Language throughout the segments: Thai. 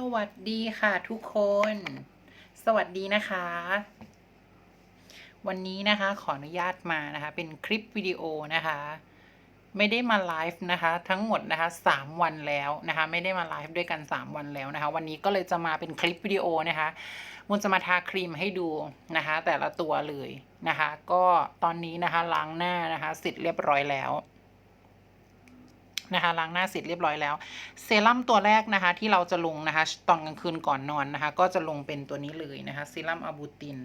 สวัสดีค่ะทุกคน สวัสดีนะคะ วันนี้นะคะขออนุญาตมานะคะ เป็นคลิปวิดีโอนะคะ ไม่ได้มาไลฟ์นะคะ ทั้งหมดนะคะสามวันแล้วนะคะ ไม่ได้มาไลฟ์ด้วยกันสามวันแล้วนะคะ วันนี้ก็เลยจะมาเป็นคลิปวิดีโอนะคะมุนจะมาทาครีมให้ดูนะคะ แต่ละตัวเลยนะคะ ก็ตอนนี้นะคะล้างหน้านะคะเสร็จเรียบร้อยแล้ว นะคะล้างหน้าเสร็จเรียบร้อยแล้ว เซรั่มตัวแรกนะคะที่เราจะลงนะคะตอนกลางคืนก่อนนอนนะคะ ก็จะลงเป็นตัวนี้เลยนะคะเซรั่มอะบูติน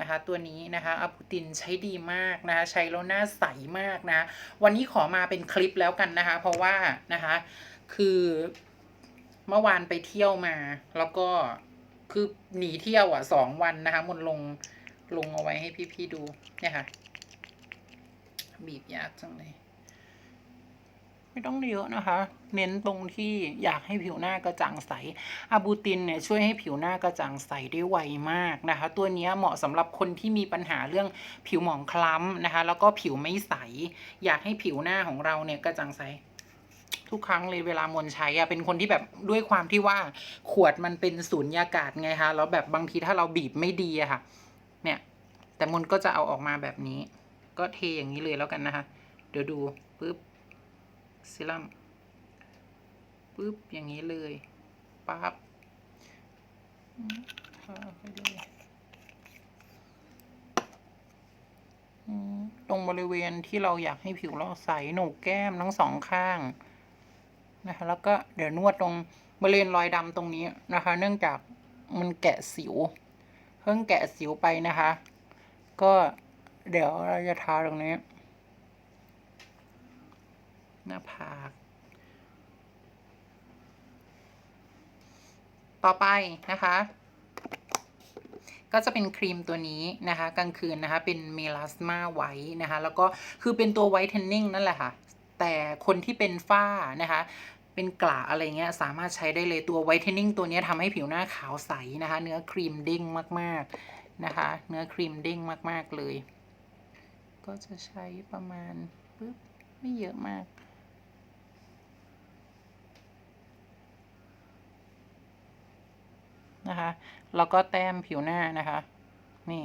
นะคะตัวนี้นะคะอะบูตินใช้ดีมากนะคะใช้แล้วหน้าใสมากนะ วันนี้ขอมาเป็นคลิปแล้วกันนะคะ เพราะว่านะคะคือเมื่อวานไปเที่ยวมา แล้วก็คือหนีเที่ยวอะสองวันนะคะมันลงลงเอาไว้ให้พี่ๆดูเนี่ยค่ะ บีบยากจังเลย ไม่ต้องเยอะนะคะ เน้นตรงที่อยากให้ผิวหน้ากระจ่างใสอะบูตินเนี่ยช่วยให้ผิวหน้ากระจ่างใสได้ไวมากนะคะ ตัวนี้เหมาะสำหรับคนที่มีปัญหาเรื่องผิวหมองคล้ำนะคะ แล้วก็ผิวไม่ใส อยากให้ผิวหน้าของเราเนี่ยกระจ่างใสทุกครั้งเลยเวลามนใช้อะเป็นคนที่แบบด้วยความที่ว่าขวดมันเป็นสูญญากาศไงคะแล้วแบบบางทีถ้าเราบีบไม่ดีอะค่ะ เนี่ย แต่มนก็จะเอาออกมาแบบนี้ ก็เทอย่างนี้เลยแล้วกันนะคะ เดี๋ยวดูปึ๊บ ซรั่มปึ๊บ อย่างนี้เลยปั๊บทาไปเลยตรงบริเวณที่เราอยากให้ผิวเราใสโหนกแก้มทั้งสองข้างนะคะแล้วก็เดี๋ยวนวดตรงบริเวณรอยดำตรงนี้นะคะ เนื่องจากมันแกะสิว เพิ่งแกะสิวไปนะคะ ก็เดี๋ยวเราจะทาตรงนี้ หน้าผาก ต่อไปนะคะ ก็จะเป็นครีมตัวนี้นะคะ กลางคืนนะคะ เป็นเมลาสมาไวท์นะคะ แล้วก็คือเป็นตัวไวท์เทนนิ่งนั่นแหละค่ะ แต่คนที่เป็นฝ้านะคะเป็นกระอะไรเงี้ยสามารถใช้ได้เลยตัวไวท์เทนนิ่งตัวนี้ทำให้ผิวหน้าขาวใสนะคะ เนื้อครีมเด้งมากๆนะคะ เนื้อครีมเด้งมากๆเลย ก็จะใช้ประมาณปึ๊บไม่เยอะมาก นะคะ แล้วก็แต้มผิวหน้านะคะ นี่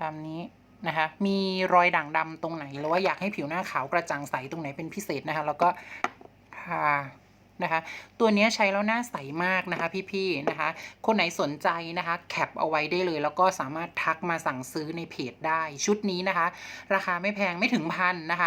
ตามนี้นะคะ มีรอยด่างดำตรงไหน หรือว่าอยากให้ผิวหน้าขาวกระจ่างใสตรงไหนเป็นพิเศษนะคะ แล้วก็ทานะคะ ตัวนี้ใช้แล้วหน้าใสมากนะคะ พี่ๆนะคะ คนไหนสนใจนะคะ แคปเอาไว้ได้เลย แล้วก็สามารถทักมาสั่งซื้อในเพจได้ ชุดนี้นะคะ ราคาไม่แพงไม่ถึงพันนะคะ